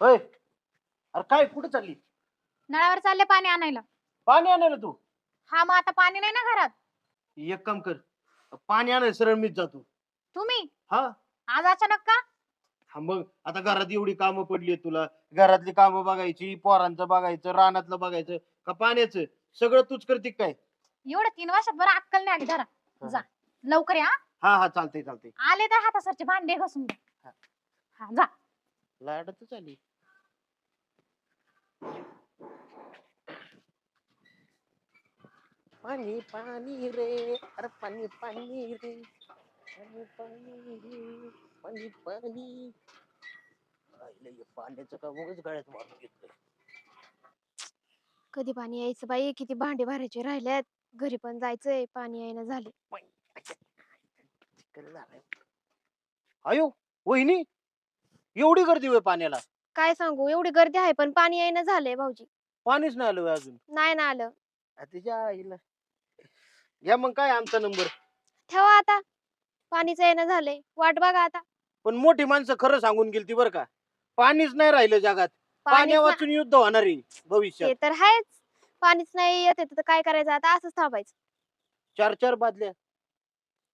होय अरे काय कुठे चालली? नळावर चालले पाणी आणायला. पाणी आणायला तू? हा मग आता पाणी नाही ना घरात? एक काम कर पाणी आणायला सरळ मीच जातो. तुम्ही? हा? आज अचानक का? हा मग आता घरात एवढी कामं पडली तुला. घरातली कामं बघायची पोरांचं बघायचं रानातलं बघायचं का पाण्याचं? सगळं तूच करते काय? एवढं तीन वर्षात बरं अक्कल नाही आली धरा. जा. लवकर या हा. हा चालतंय चालतंय. आले तर हातासरचे भांडे घासून द्या हा. हा जा. लाडतच आली. पाणी पाणी रे अरे पाणी पाणी रे पाणी पाणी रे पाणी पाणी राहिलं हे पाण्याचं का उगाच गळ्यात मारून घेतलं कधी पाणी यायचं बाई किती भांडे भरायचे राहिल्यात घरी पण जायचंय पाणी यायला झाले झालाय. अयो वहिनी एवढी गर्दी होय पाण्याला काय सांगू? एवढी गर्दी आहे पण पाणी यायला झालंय भाऊजी. पाणीच नाही आलं होय अजून. नाही ना आलं. आ, तिच्या आईला. या मग काय आमचा नंबर? ठेवा आता. पाणीच येणं झालंय. वाट बघा आता. पण मोठी माणसं खरं सांगून गेली बर का. पाणीच नाही राहिलं जगात. पाणीच पाण्या वाचून युद्ध होणार आहे ते भविष्यात. तर आहेच. पाणीच नाही येते तर काय करायचं? आता असंच थांबायचं. चार चार बादल्या.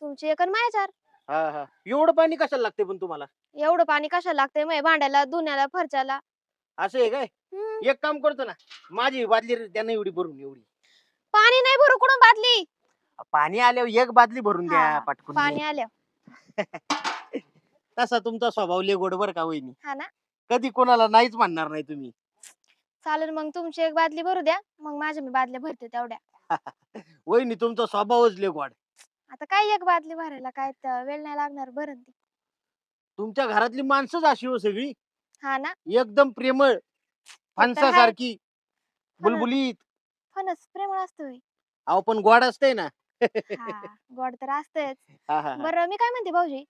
तुमची एक आणि माझ्या चार हा हा. एवढं पाणी कशाला लागते पण तुम्हाला? एवढं पाणी कशाला लागतंय मग भांड्याला धुण्याला फरच्याला? असं आहे काय? हम्म. एक काम करतो ना माझी बादली रे, त्यांना एवढी भरून एवढी. पाणी नाही भरू कुठून बादली? पाणी आल्यावर एक बादली भरून द्या हा, पटकून पाणी आलं तसा तुमचा स्वभाव लय गोड बर का वहिनी. हा ना? कधी कोणाला नाहीच म्हणणार नाही तुम्ही. चालेल मग तुमची एक बादली भरू द्या मग माझ्या मी बादल्या भरते तेवढ्या. वहिनी तुमचा स्वभावच लय गोड. आता काय एक बादली भरायला काय तर वेळ नाही लागणार भरण ती. तुमच्या घरातली माणसंच अशी हो सगळी. हा ना. एकदम प्रेमळ फणसासारखी हा ना. बुलबुलीत. फणस प्रेमळ असतोय. अहो पण गोड असते ना. हा गोड तर असतेच हा, हा, हा. बरं मी काय म्हणते भाऊजी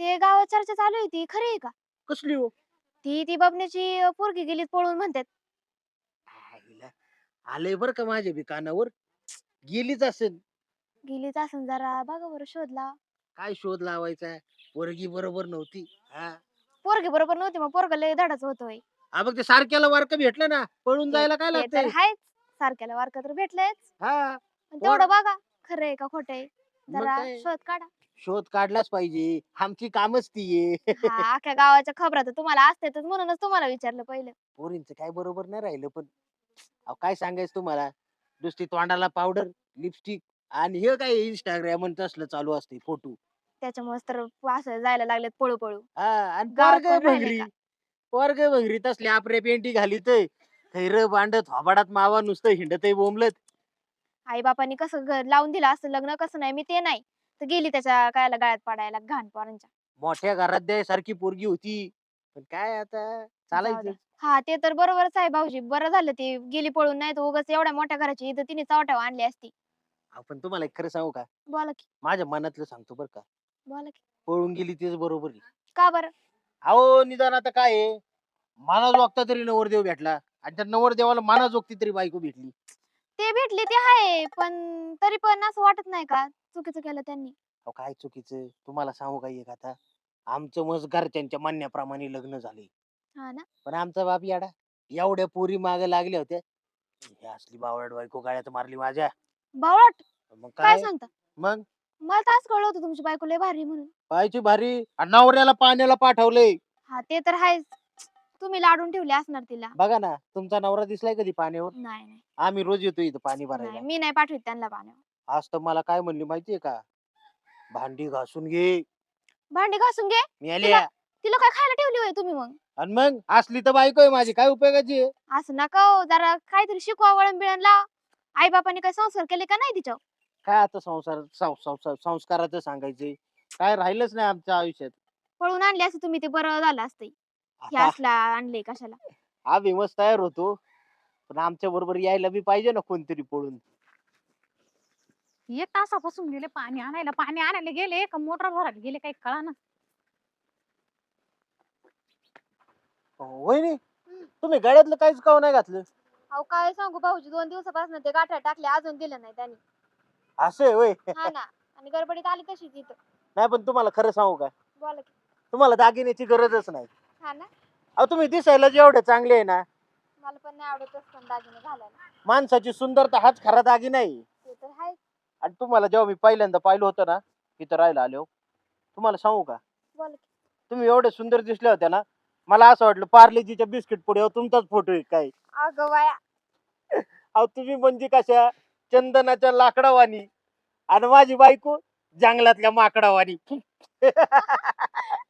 ते गावात चर्चा चालू आहे ती खरी आहे का? कसली हो? ती ती बबण्याची अं, पोरगी गेली पळून म्हणतात. आईला. आलंय बर का माझ्या बी कानावर. गेलीच असेल. गेलीच असं जरा बघा बरं शोधला काय शोध लावायचा पोरगी बरोबर नव्हती हा? पोरगी बरोबर नव्हती मग पोरग लय धडाच होतोय. हा, बघ ते सारख्याला वारक भेटलं ना पळून जायला काय ते तर लागतंय? हायच सारख्याला वारक तर भेटलंयच हा पण तेवढं बघा खरं आहे का खोटं आहे. मग जरा काय? शोध काढा. शोध काढलाच पाहिजे. आमची कामच ती आहे हा अख्ख्या गावाच्या खबरा तर तुम्हाला असतेच म्हणूनच तुम्हाला विचारलं पहिलं. पोरींचं काय बरोबर नाही राहिलं पण अहो काय सांगायचं तुम्हाला? नुसती तोंडाला पावडर लिपस्टिक आणि हे काय इंस्टाग्राम तसलं चालू असते फोटो त्याच्यामुळे तर असं जायला लागलेत पळू पळू हा आणि गाव पोरग कोण राहिले भंगरी. का? पोरग भंगरी तसली आपरे पेंटी घालीत खैर बांड थोबाडात मावा नुसतं हिंडत बोंबलत. आई बापांनी कसं घर लावून दिलं असं लग्न कसं नाही मी ते नाही. तर गेली त्याच्या कायला गळ्यात पडायला घाण पोरांच्या. मोठ्या घरात द्यायसारखी पोरगी होती. पण काय आता? जाऊ चालायचं. द्या. हा ते तर बरोबरच आहे भाऊजी. बरं झालं ती गेली पळून नाही तर उगाच एवढ्या मोठ्या घराची इथं तिने चावटाव आणली असती. आपण तुम्हाला एक खरं सांगू का? बोला की. माझ्या मनातलं सांगतो बरं का. बोला की. पळून गेली तेच बरोबर आहे. का बरं? अहो निदान आता काय आहे? माना जोगता तरी नवरदेव भेटला आणि त्या नवरदेवाला माना जोगती तरी बायको भेटली. ते भेटले ते आहे पण तरी पण असं वाटत नाही का चुकीचं केलं त्यांनी? अहो काय चुकीचं? तुम्हाला सांगू का एक आता? आमचं मस्त घरच्यांच्या म्हणण्याप्रमाणे लग्न झाले हा ना. पण आमचा बाप याडा. एवढ्या पोरी माग लागल्या होत्या. ही असली बावळट बायको गाड्यात मारली माझ्या. बावळट. मग काय काय? सांगता? मग? मला आज कळलं होतं तुमची बायको लय भारी म्हणून. पाहायची भारी आणि नवऱ्याला पाण्याला पाठवलंय. हा ते तर आहेच. तुम्ही लाडून ठेवले असणार तिला. बघा ना तुमचा नवरा दिसलाय कधी पाण्यावर? नाही नाही. आम्ही रोज येतो इथं पाणी नाही भरायला. मी नाही पाठवत त्यांना पाण्यावर. आज तर मला काय म्हणली माहितीये का? भांडी घासून घे. भांडी घासून घे? मी आल्या तिला काय खायला ठेवली होय तुम्ही मग? आणि मग? असली तर बायको आहे माझी. काय उपयोगाची आहे? असं नका हो, जरा काहीतरी शिकवा वळण बिळण लाव. आई बापाने काही संस्कार केले का नाही तिच्यावर? काय आता संसार सं- संसार संस्काराचं सांगायचे? काय राहिलंच नाही आमच्या आयुष्यात. पळून आणले असं तुम्ही ते बरं झालं असतं हे आता असला आणले कशाला? आम्ही मस्त तयार होतो. पण आमच्या बरोबर यायला बी पाहिजे ना कोणतरी पळून. एक तासापासून गेले पाणी आणायला. पाणी आणायला गेले का मोटर भरायला गेले काही कळा ना वहिनी तुम्ही गाड्यातलं काहीच काव नाही घातलं. अहो काय सांगू भाऊजी दोन दिवसापासून ते गाठ्या टाकले अजून दिलं नाही त्यांनी. असं आहे वय. हा ना. आणि गडबडीत आली तशीच इथं नाही पण तुम्हाला खरं सांगू का? बोला की. तुम्हाला दागिन्याची गरजच नाही. हा ना. अहो तुम्ही दिसायला जेवढे चांगले आहे ना मला पण नाही आवडत पण दागिने घालायला. माणसाची सुंदरता हाच खरा दागी नाही ते तर आहे आणि तुम्हाला जेव्हा मी पहिल्यांदा पाहिलं होतं ना इथं राहायला आलो तुम्हाला सांगू का? बोल की. तुम्ही एवढे सुंदर दिसले होते ना मला असं वाटलं पार्लेजीच्या बिस्किट पुढे तुमचाच फोटो आहे काय? अगं बाया. अहो तुम्ही म्हणजे कशा? चंदनाच्या लाकडावानी. आणि माझी बायको जंगलातल्या माकडावानी.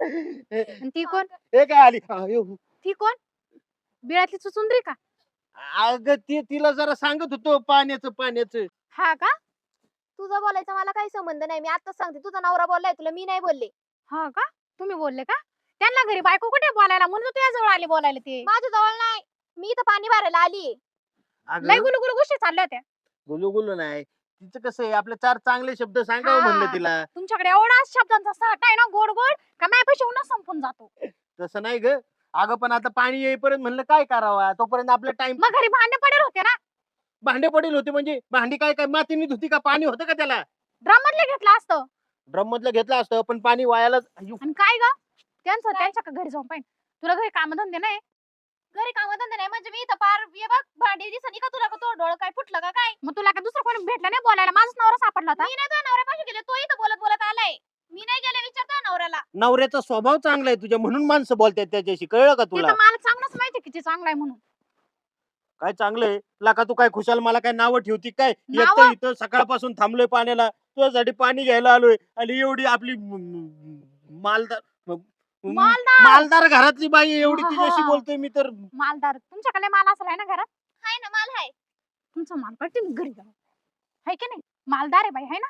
आणि ती कोण? हे काय आली. ती कोण? बिळातली चुचुंदरी का? अगं ते तिला जरा सांगत होतो पाण्याचं पाण्याचं. हा का? तुझं बोलायचा मला काही संबंध नाही. मी आताच सांगते. तुझा नवरा बोललाय तुला मी नाही बोलले. हा का? तुम्ही बोलले का? त्यांना घरी बायको कुठे बोलायला? म्हणून तुझ्या जवळ आले बोलायला ते. माझ्या जवळ नाही. मी इथं पाणी भरायला आली. लय अगं गुलू गुलू गोष्टी चालल्या होत्या. गुलू गुलू नाही. तिचं कसं आहे आपले चार चांगले शब्द सांगावं हा. म्हणलं तिला. तुमच्याकडे एवढा शब्दांचा साठा आहे ना गोड गोड का माझ्यापाशी उन्हा संपून जातो? तसं नाही ग. अगं पण आता पाणी येईपर्यंत म्हणलं काय करावा? तोपर्यंत आपला टाइम मग घरी भांडे पडेल होते ना? भांडे पडेल होते म्हणजे? भांडी काय काय मातीने धुती का? पाणी होतं का त्याला? ड्रम मधले घेतलं असतं. ड्रम मधलं घेतलं असतं पण पाणी वायाला. आणि काय ग? त्यांचं त्यांच्या घरी जाऊन पाहिजे तुला घरी काम धंदे नाही? घरी कामधंदा नाही. म्हणजे मी इथं पार ये बघ भांडी दिसणी का तुला का तो डोळं काय फुटलं का काय? मग तुला काय दुसरं कोणी भेटलं नाही बोलायला? माझाच नवरा सापडला होता. मी नाही तुझ्या नवऱ्यापाशी गेले. तो इथं बोलत बोलत आलाय. मी नाही गेले विचारतो नवऱ्याला. नवऱ्याचा स्वभाव चांगला आहे तुझ्या. म्हणून माणसं बोलतात त्याच्याशी. कळलं का ते तुला? तर मला चांगलंच माहिती की ते चांगलं आहे म्हणून. काय चांगलंय लाका तू काय खुशाल? मला काय नावं ठेवती काय? नावं? एकटं इथं सकाळपासून थांबलोय पाण्याला. तुझ्यासाठी पाणी घ्यायला आलोय. आणि एवढी आपली मालदार मालदार! मालदार घरातली बाई आहे, एवढी तिच्याशी हा. बोलतोय मी तर. मालदार तुमच्याकडे माल असेल आहे ना घरात? हाय ना माल हाय. तुमचा माल पडते मी घरी जाऊ आहे की नाही? मालदार आहे बाई आहे ना?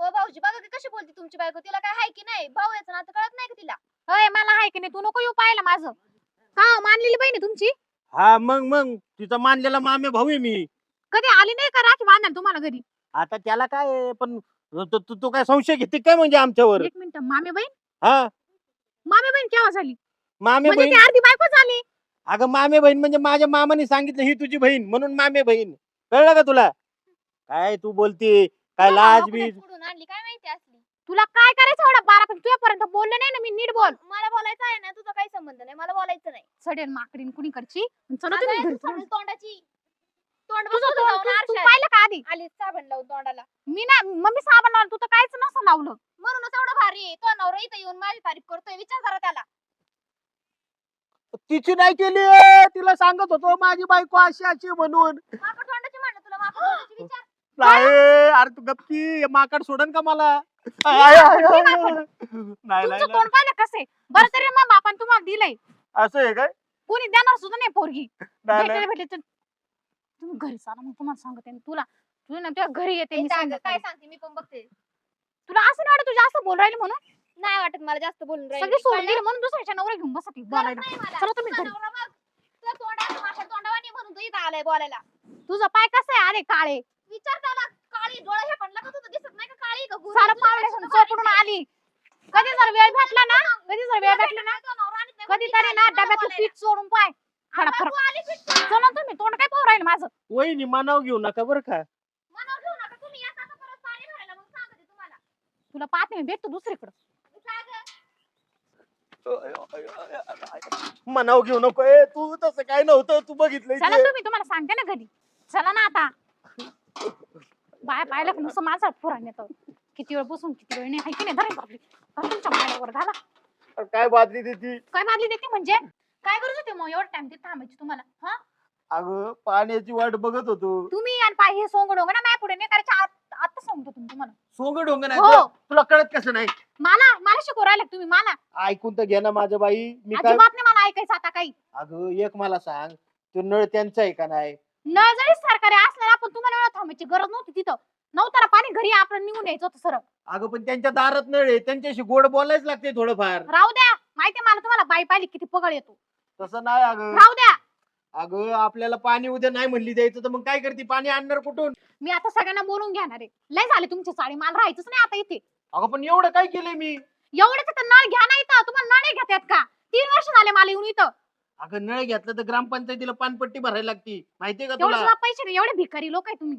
हो भाऊजी बघा की कशी बोलते तुमची बायको. तिला काय हाय की नाही? भाऊ याचं नातं कळत नाही का तिला? अय मला आहे की नाही? तू नको येऊ पाहिलं माझं. का हो, मानलेली बहीण आहे तुमची? हा मग मग. तिचा मानलेला मामे भाऊ आहे मी. कधी आली नाही का राखी बांधायला तुम्हाला घरी? आता त्याला काय आहे, पण तू तू- तू काय संशय घेते काय म्हणजे आमच्यावर? एक मिनिट मामे बहीण? हा. मामे बहीण केव्हा झाली? मामे म्हणजे बहीण ती अर्धी बायको झाली. अगं मामे बहीण म्हणजे माझ्या मामाने सांगितलं ही तुझी बहीण म्हणून मामे बहीण कळलं का तुला? काय तू बोलते काय तुला लाज बीज कुठून आणली काय माहिती असली? तुला काय करायचं एवढा बारा पण तुझ्यापर्यंत बोलले नाही ना मी नीट बोल. मला बोलायचं आहे ना तुझा काही संबंध नाही मला बोलायचं नाही. सडेल माकडीन कुणी करची चला तुम्ही घरी. तोंडाची. तोंड बघ तुझं तुझं तोंड जाऊन तू- तू आरशात. पाहिलं का आधी? आली साबण लावून तोंडाला. मी ना मम्मी साबण लावलं तू तर काहीच नसं लावलं. म्हणूनच एवढं भारी आहे. तो नवरा इथं येऊन माझी तारीफ करतोय. विचार जरा त्याला. तिची नाही केली. तिला सांगत होतो माझी बायको अशी अशी म्हणून. माकड तोंडाची म्हणलं तुला माकड तोंडाची विचार. नाही अरे तू गप्पी. माकड सोडन का मला? आय, आय, आय, आय. नाही नाही तुमचं नाही. तोंड पाहिलं कसं? बरं तरी मग बापान तुम्हाला दिलंय. असं आहे काय? कोणी देणार सुद्धा नाही पोरगी. नाही, भेटले नाही. भेटले तर तुम्ही घरी चाला मग तुम्हाला सांगते मी तुला तुला ना तुझ्या घरी येते मी. काय सांगते मी पण बघते तुला असं नाही वाटत तू जास्त बोल राहिली म्हणून नाही वाटत मला जास्त बोलून राहिली. सगळे सोडून कळलं? म्हणून दुसऱ्याच्या नवरा घेऊन बसत गरज बोलायला नाही मला. चला तुम्ही तुझा घरी. नवरा बघ. तुझ्या तोंडावानी म्हणून तो इथं आलाय बोलायला तुझा पाय कसा आहे अरे काळे विचार त्याला काळी डोळे हे पडला का तुझं दिसत नाही का काळी का गोरी? सारं तुझ्या पेक्षा चोपडून आहे. आली कधी जर वेळ भेटला ना कधी जर वेळ भेटला ना तो नवरा आणि ते कधीतरी मुलगी ना आली मला डब्यातलं बोलायला. पीठ सोडून पाय खडा फरक. चला तुम्ही तोंड काय पाहू राहील माझं? वहिनी मानाव घेऊ नका बरं का. मनावर घेऊ नका. तुम्ही या आता परत पाणी भरायला मग सांगते तुम्हाला. तुला पाहते मी भेटतो दुसरीकडं. सांग. मनाव घेऊ नको ए तू तसं काय नव्हतं तू बघितलं चला इथे. तुम्ही तुम्हाला सांगते ना घरी. चला ना आता. बाय पाहिलं का नुसतं माझा पुराण येतं किती वेळ बसून किती वेळ नाही. की नाही? तुमच्या मायावर घाला. काय बादली देती? काय बादली देते म्हणजे? काय गरज होते मग एवढं टाइम तिथे थांबायची तुम्हाला? हा? अगं पाण्याची वाट बघत होतो. तुम्ही आणि पाय हे सोंग डोंग ना माझ्या पुढे नाही करायच्या आत- आता सांगतो तुम्ही तुम्हाला. सोंग डोंगर नाही हो. तुला- तुला कळत कसं नाही? मला मला शिकू राहिले का तुम्ही मला. ऐकून तर घे ना माझं बाई. मी काय अजिबात नाही मला ऐकायचं आता काही. अगं एक मला सांग. तो नळ त्यांचा आहे का नाही? नळ जरी सरकारी असलं ना पण तुम्हाला एवढं थांबायची गरज नव्हती तिथं. नव्हतं पाणी घरी आपण निघून यायचं होतं सरळ. अगं पण त्यांच्या दारात नळ आहे. त्यांच्याशी गोड बोलायच लागते थोडंफार. राहू द्या. माहितीये मला तुम्हाला? बाई पाहिली किती पगळ येतो. तसं नाही अगं. राहू द्या. अगं आपल्याला पाणी उद्या नाही म्हणली द्यायचं तर मग काय करते? पाणी आणणार कुठून? मी आता सगळ्यांना बोलून घेणार आहे. लय झाले तुमचे साडी. मला राहायचंच नाही आता इथे. अगं पण एवढं काय केलंय मी? एवढेच तर नळ घ्या नाही तर तुम्हाला नळ नाही घेत आहेत का? तीन वर्ष झाले मला येऊन इथं. अगं नळ घेतलं तर ग्रामपंचायतीला पानपट्टी भरायला लागती. माहितीये का एवढे तुला? सुद्धा पैसे नाही. एवढे भिकारी लोक आहे तुम्ही.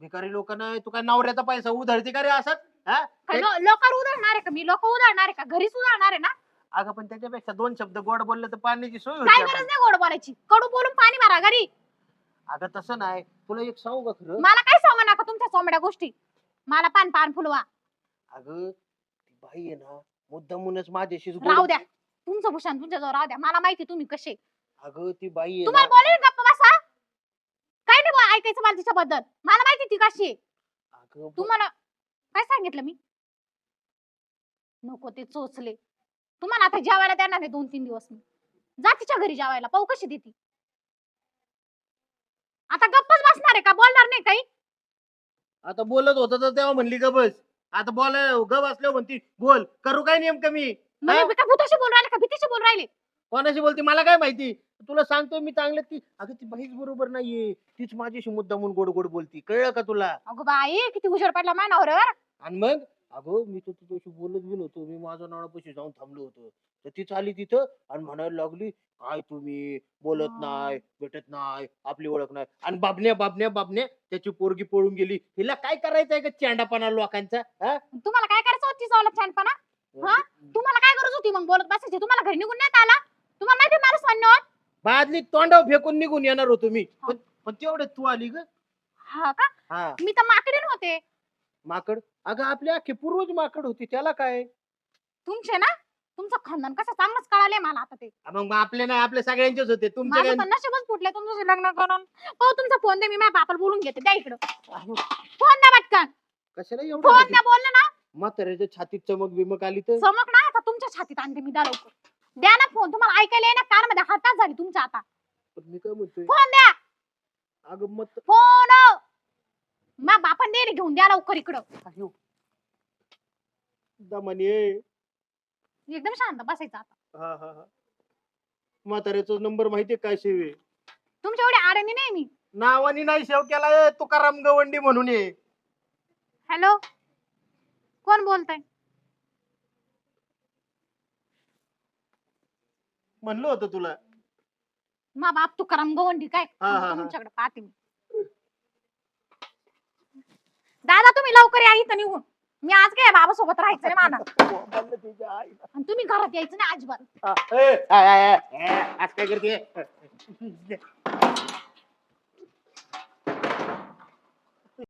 भिकारी लोकांना तू काय नवऱ्याचा पैसा उधळते का रे असत काय लो- लोकांवर उधळणार आहे का मी? लोक उधळणार आहे का? घरीच उधळणार आहे ना? अगं पण त्याच्यापेक्षा दोन शब्द गोड बोलले तर पाण्याची सोय काय होती गरज नाही गोड बोलायची? कडू बोलून पाणी मारा घरी. अगं तसं नाही. तुला एक सांगू का खरं? मला काय सांगा नका तुमच्या सोमड्या गोष्टी? मला पान पान फुलवा. अगं ती बाई आहे ना मुद्दामूनच माझ्याशी राहू द्या. तुमचं भूषण तुमच्या जवळ राहू द्या. मला माहिती तुम्ही कसे अगं ती बाई आहे तुम्हाला ना बोलेल गप्प बसा. काय नाही बोल- ऐकायचं मला तिच्याबद्दल. मला माहिती ती कशी आहे. अगं ब- तुम्हाला काय सांगितलं मी? नको ते चोचले. तुम्हाला आता जेवायला देणार नाही दोन तीन दिवस मी. जा तिच्या घरी जेवायला पाहू कशी देती. आता गप्पच बसणार आहे का? बोलणार नाही काही? आता बोलत होत तर तेव्हा म्हणली ग बस. आता बोल ग बसल्यावर म्हणती बोल. करू काय नेमकं मी? मी भूताशी बोलून राहिले का? भीतीशी बोलून राहिले? कोणाशी बोलते? मला काय माहिती? तुला सांगतोय मी चांगलं ती अगं ती बाईच बरोबर नाहीये. तीच माझ्याशी मुद्दामून गोड गोड बोलती. कळलं का तुला? अगं बाई किती उजेड पडला मानावर. आणि मग? अगं मी तर तुझ्याशी बोलत बी नव्हतो. मी माझ्या नावापाशी जाऊन थांबलो होतो. तर ती चाली तिथं आणि म्हणायला लागली काय तुम्ही? बोलत. नाही भेटत नाही आपली ओळख नाही. आणि बाबण्या बाबण्या बाबण्या त्याची पोरगी पळून गेली. हिला काय करायचंय का चेंडापणा लोकांचा हा? तुम्हाला काय करायचं होती चावलं छानपणा हा? तुम्हाला काय गरज होती मग बोलत बसायची? तुम्हाला घरी निघून नाही आला? तुम्हाला माहिती माणूस म्हणणं बादली तोंडावर फेकून निघून येणार होतो मी. हा. पण पण तेवढे तू आली ग. हा का? हा. मी तर माकडीन होते माकड? अगं आपली अख्खी पूर्वज माकड होती त्याला काय? तुमचे ना? तुमचं खानदान कसं चांगलंच कळालंय मला आता ते. हा, मग आपले नाही आपले सगळ्यांचेच होते तुमचे माझं काय? तर नशीबच फुटले तुमच्याशी लग्न करून. हो तुमचा फोन दे मी माझ्या बापाला बोलून घेते. द्या इकडं. फोन द्या पटकन. कशाला एवढं फोन? द्या बोललं ना. म्हाताऱ्याच्या छातीत चमक बिमक आली तर? चमक ना आता तुमच्या छातीत आणते मी द्या लवकर. द्या ना फोन तुम्हाला ऐकायला ना कानमध्ये हातात झाली तुमच्या आता. पण मी काय म्हणतोय? फोन द्या. अगं मत फोन नेले घेऊन द्या लवकर इकडं. अयो. दमाने ये. एकदम शांत बसायचं आता. हा हा हा. म्हाताऱ्याचा नंबर माहितीये काय सेवे तुमच्या एवढी आडणी नाही मी. नावानी नाही सेव केला ए, तुकाराम गवंडी म्हणून ये. हॅलो? कोण बोलताय? म्हणलं होतं तुला. मा बाप तुकाराम गवंडी काय? हा, हा, हा. तुमच्याकडे पाहते मी. दादा तुम्ही लवकर या इथं निघून. मी आज काय बाबा सोबत राहायचं नाही मला बोललं तुझ्या आईला. आणि तुम्ही घरात यायचं नाही अजिबात. हा, ए, ए, ए, ए, आज काय करते?